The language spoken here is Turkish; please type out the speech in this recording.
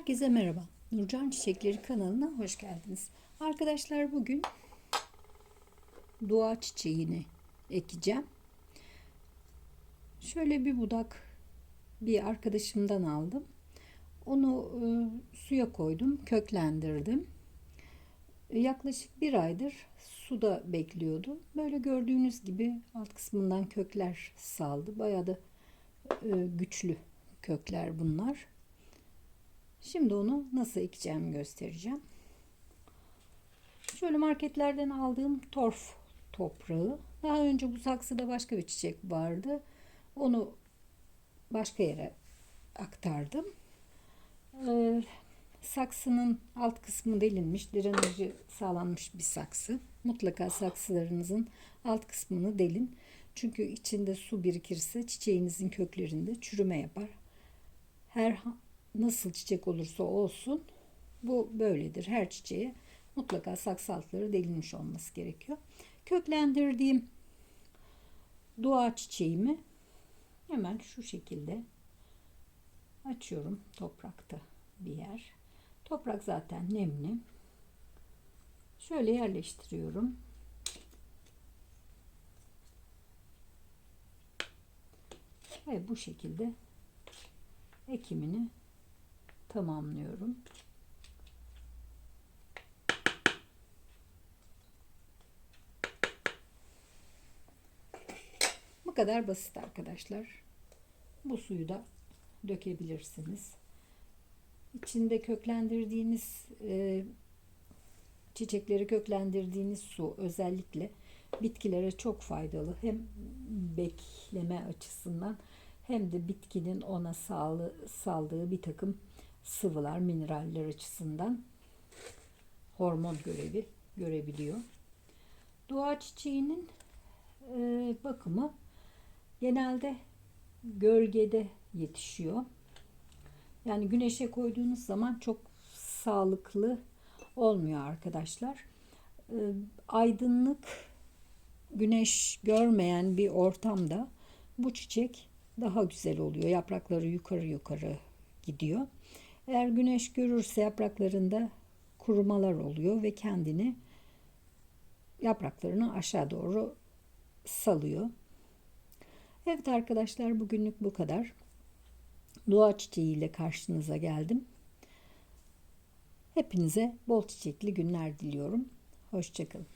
Herkese merhaba. Nurcan Çiçekleri kanalına hoş geldiniz. Arkadaşlar bugün dua çiçeğini ekeceğim. Şöyle bir budak bir arkadaşımdan aldım. Onu e, suya koydum, köklendirdim. Yaklaşık bir aydır suda bekliyordu. Böyle gördüğünüz gibi alt kısmından kökler saldı. Bayağı da e, güçlü kökler bunlar. Şimdi onu nasıl ekeceğimi göstereceğim. Şöyle marketlerden aldığım torf toprağı. Daha önce bu saksıda başka bir çiçek vardı. Onu başka yere aktardım. Ee, saksının alt kısmı delinmiş, drenajı sağlanmış bir saksı. Mutlaka saksılarınızın alt kısmını delin. Çünkü içinde su birikirse çiçeğinizin köklerinde çürüme yapar. Her nasıl çiçek olursa olsun bu böyledir. Her çiçeğe mutlaka saksı altları delinmiş olması gerekiyor. Köklendirdiğim dua çiçeğimi hemen şu şekilde açıyorum toprakta bir yer. Toprak zaten nemli. Şöyle yerleştiriyorum. Ve bu şekilde ekimini tamamlıyorum. Bu kadar basit arkadaşlar. Bu suyu da dökebilirsiniz. İçinde köklendirdiğiniz e, çiçekleri köklendirdiğiniz su özellikle bitkilere çok faydalı. Hem bekleme açısından hem de bitkinin ona sağlı, saldığı bir takım sıvılar, mineraller açısından hormon görevi görebiliyor. Dua çiçeğinin e, bakımı genelde gölgede yetişiyor. Yani güneşe koyduğunuz zaman çok sağlıklı olmuyor arkadaşlar. E, aydınlık güneş görmeyen bir ortamda bu çiçek daha güzel oluyor. Yaprakları yukarı yukarı gidiyor. Eğer güneş görürse yapraklarında kurumalar oluyor ve kendini yapraklarını aşağı doğru salıyor. Evet arkadaşlar bugünlük bu kadar. Dua çiçeğiyle karşınıza geldim. Hepinize bol çiçekli günler diliyorum. Hoşçakalın.